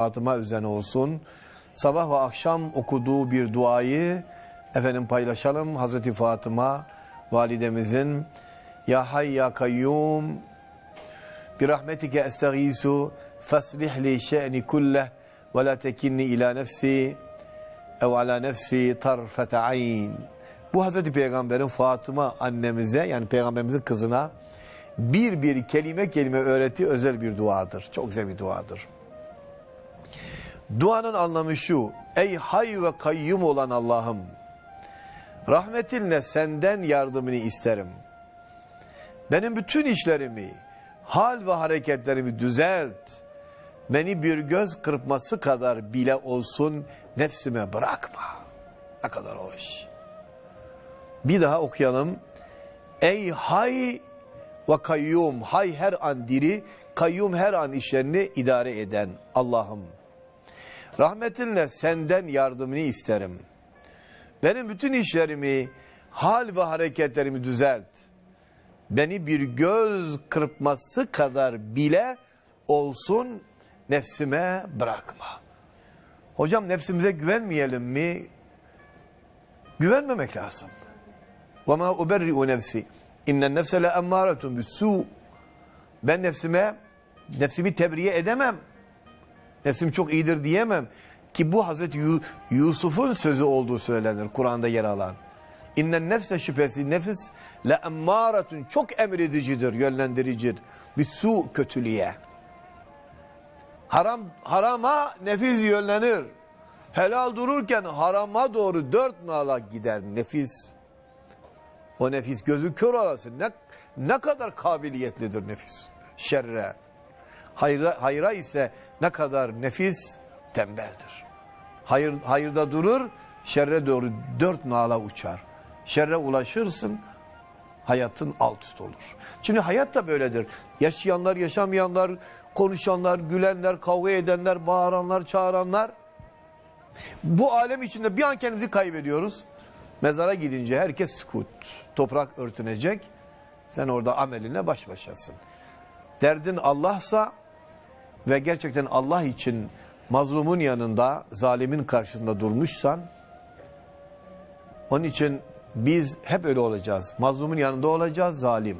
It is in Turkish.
Fatıma üzerine olsun. Sabah ve akşam okuduğu bir duayı efendim paylaşalım. Hazreti Fatıma validemizin Ya Hay Ya Kayyum bir rahmetike estağisu faslih li şe'ni kulleh ve la tekinni ila nefsi ev ala nefsi tarfete ayn. Bu Hazreti Peygamber'in Fatıma annemize yani Peygamberimizin kızına bir bir kelime kelime öğrettiği özel bir duadır. Çok güzel bir duadır. Duanın anlamı şu. Ey hay ve kayyum olan Allah'ım. Rahmetinle senden yardımını isterim. Benim bütün işlerimi, hal ve hareketlerimi düzelt. Beni bir göz kırpması kadar bile olsun nefsime bırakma. Ne kadar hoş. Bir daha okuyalım. Ey hay ve kayyum. Hay her an diri, kayyum her an işlerini idare eden Allah'ım. Rahmetinle senden yardımını isterim. Benim bütün işlerimi, hal ve hareketlerimi düzelt. Beni bir göz kırpması kadar bile olsun nefsime bırakma. Hocam nefsimize güvenmeyelim mi? Güvenmemek lazım. وَمَا اُبَرِّئُ نَفْسِ اِنَّ النَّفْسَ لَاَمَّارَةٌ بِالسُّوء Ben nefsime, nefsimi tebriye edemem. Nefsim çok iyidir diyemem. Ki bu Hazreti Yu- Yusuf'un sözü olduğu söylenir Kur'an'da yer alan. İnnen nefse şüphesi nefis le emmâretun çok emredicidir, yönlendiricidir. Bir su kötülüğe. Haram, harama nefis yönlenir. Helal dururken harama doğru dört nala gider nefis. O nefis gözü kör olası ne, ne kadar kabiliyetlidir nefis. Şerre. Hayra, hayra ise ne kadar nefis tembeldir. Hayır, hayırda durur, şerre doğru dört nala uçar. Şerre ulaşırsın, hayatın alt üst olur. Şimdi hayat da böyledir. Yaşayanlar, yaşamayanlar, konuşanlar, gülenler, kavga edenler, bağıranlar, çağıranlar. Bu alem içinde bir an kendimizi kaybediyoruz. Mezara gidince herkes sükut. Toprak örtünecek. Sen orada ameline baş başasın. Derdin Allah'sa ve gerçekten Allah için mazlumun yanında, zalimin karşısında durmuşsan, onun için biz hep öyle olacağız. Mazlumun yanında olacağız, zalim.